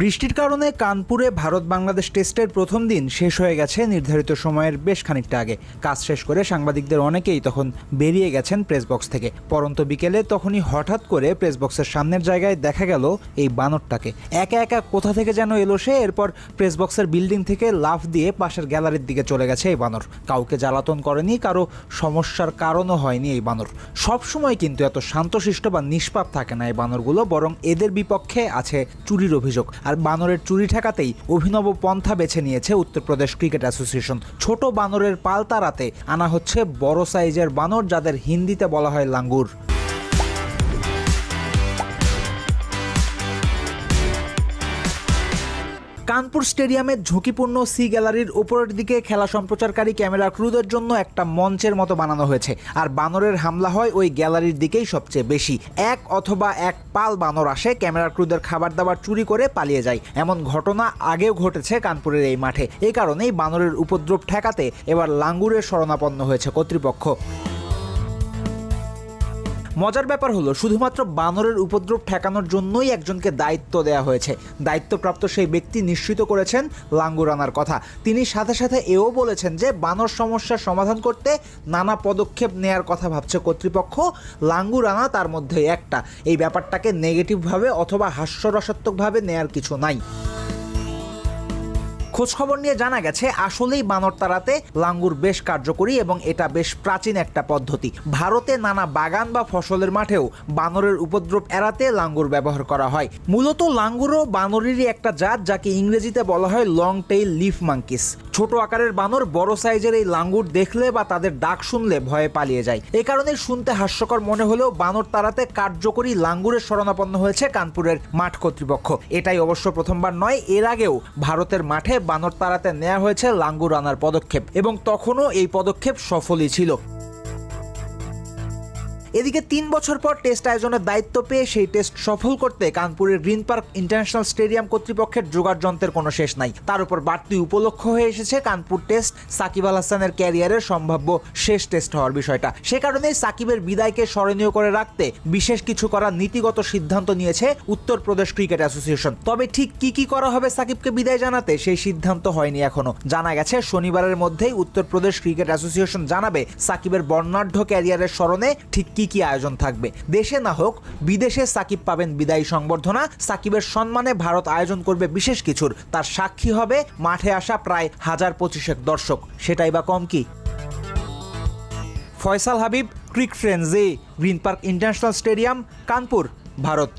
বৃষ্টির কারণে কানপুরে ভারত বাংলাদেশ টেস্টের প্রথম দিন শেষ হয়ে গেছে। নির্ধারিত সময়ের বেশ খানিকটা আগে। কাজ শেষ করে সাংবাদিকদের অনেকেই তখন বেরিয়ে গেছেন প্রেস বক্স থেকে। পরন্ত বিকেলে তখনই হঠাৎ করে প্রেস বক্সের সামনের জায়গায় দেখা গেল এই বানরটাকে। একা একা কোথা থেকে যেন এলো সে, এরপর প্রেস বক্সের বিল্ডিং থেকে লাফ দিয়ে পাশের গ্যালারির দিকে চলে গেছে এই বানর। কাউকে জ্বালাতন করেনি, কারও সমস্যার কারণও হয়নি এই বানর। সবসময় কিন্তু এত শান্তশিষ্ট বা নিষ্পাপ থাকে না এই বানরগুলো, বরং এদের বিপক্ষে আছে চুরির অভিযোগ। আর বানরের চুরি ঠেকাতেই অভিনব পন্থা বেছে নিয়েছে উত্তরপ্রদেশ ক্রিকেট অ্যাসোসিয়েশন। ছোট বানরের পাল তাড়াতে আনা হচ্ছে বড় সাইজের বানর যাদের হিন্দিতে বলা হয় লাঙ্গুর। কানপুর স্টেডিয়ামের ঝুঁকিপূর্ণ সি গ্যালারির উপরের দিকে খেলা সম্প্রচারকারী ক্যামেরা ক্রুদের জন্য একটা মঞ্চের মতো বানানো হয়েছে। আর বানরের হামলা হয় ওই গ্যালারির দিকেই সবচেয়ে বেশি। এক অথবা এক পাল বানর আসে, ক্যামেরা ক্রুদের খাবার দাবার চুরি করে পালিয়ে যায়। এমন ঘটনা আগেও ঘটেছে কানপুরের এই মাঠে। এই কারণেই বানরের উপদ্রব ঠেকাতে এবার লাঙ্গুরের শরণাপন্ন হয়েছে কর্তৃপক্ষ। মজার ব্যাপার হলো, শুধুমাত্র বানরের উপদ্রব ঠেকানোর জন্যই একজনকে দায়িত্ব দেওয়া হয়েছে। দায়িত্বপ্রাপ্ত সেই ব্যক্তি নিশ্চিত করেছেন লাঙ্গুর আনার কথা। তিনি সাথে সাথে এও বলেছেন যে, বানর সমস্যার সমাধান করতে নানা পদক্ষেপ নেয়ার কথা ভাবছে কর্তৃপক্ষ। লাঙ্গুর আনা তার মধ্যে একটা। এই ব্যাপারটাকে নেগেটিভভাবে অথবা হাস্যরসাত্মকভাবে নেয়ার কিছু নাই। খোঁজখবর নিয়ে জানা গেছে, আসলেই বানর তাড়াতে লাঙ্গুর বেশ কার্যকরী এবং এটা বেশ প্রাচীন একটা পদ্ধতি। ভারতে নানা বাগান বা ফসলের মাঠেও বানরের উপদ্রব এড়াতে লাঙ্গুর ব্যবহার করা হয়। মূলত লাঙ্গুরও বানরেরই একটা জাত, যাকে ইংরেজিতে বলা হয় লং টেইল লিফ মাঙ্কিস ছোট আকারের বানর বড় সাইজের এই লাঙ্গুর দেখলে বা তাদের ডাক শুনলে ভয়ে পালিয়ে যায়। এই কারণে শুনতে হাস্যকর মনে হলেও বানর তাড়াতে কার্যকরী লাঙ্গুরের শরণাপন্ন হয়েছে কানপুরের মাঠ কর্তৃপক্ষ। এটাই অবশ্য প্রথমবার নয়, এর আগেও ভারতের মাঠে বানর তাড়াতে নেওয়া হয়েছে লাঙ্গুর আনার পদক্ষেপ এবং তখনও এই পদক্ষেপ সফলই ছিল। এদিকে তিন বছর পর টেস্ট আয়োজনের দায়িত্ব পেয়ে সেই টেস্ট সফল করতে কানপুরের গ্রিন পার্ক ইন্টারন্যাশনাল স্টেডিয়াম কর্তৃপক্ষের যোগাড় যন্ত্রের কোনো শেষ নাই। তার উপর বাড়তি উপলক্ষ হয়ে এসেছে কানপুর টেস্ট সাকিব আল হাসানের ক্যারিয়ারের সম্ভাব্য শেষ টেস্ট হওয়ার বিষয়টা। সে কারণেই সাকিবের বিদায়কে স্মরণীয় করে রাখতে বিশেষ কিছু করার নীতিগত সিদ্ধান্ত নিয়েছে উত্তরপ্রদেশ ক্রিকেট অ্যাসোসিয়েশন। তবে ঠিক কি কি করা হবে সাকিবকে বিদায় জানাতে সেই সিদ্ধান্ত হয়নি এখনও। জানা গেছে, শনিবারের মধ্যেই উত্তরপ্রদেশ ক্রিকেট অ্যাসোসিয়েশন জানাবে সাকিবের বর্ণাঢ্য ক্যারিয়ারের স্মরণে ঠিক কি কি কি আয়োজন থাকবে? দেশে না হোক, বিদেশে সাকিব পাবেন বিদায়ী সংবর্ধনা। সাকিবের সম্মানে ভারত আয়োজন করবে বিশেষ কিছুর। তার সাক্ষী হবে মাঠে আসা প্রায় হাজার পঁচিশেক দর্শক। সেটাই বা কম কি? Faisal Habib, Cricfrenzy Green Park International Stadium, Kanpur, Bharat.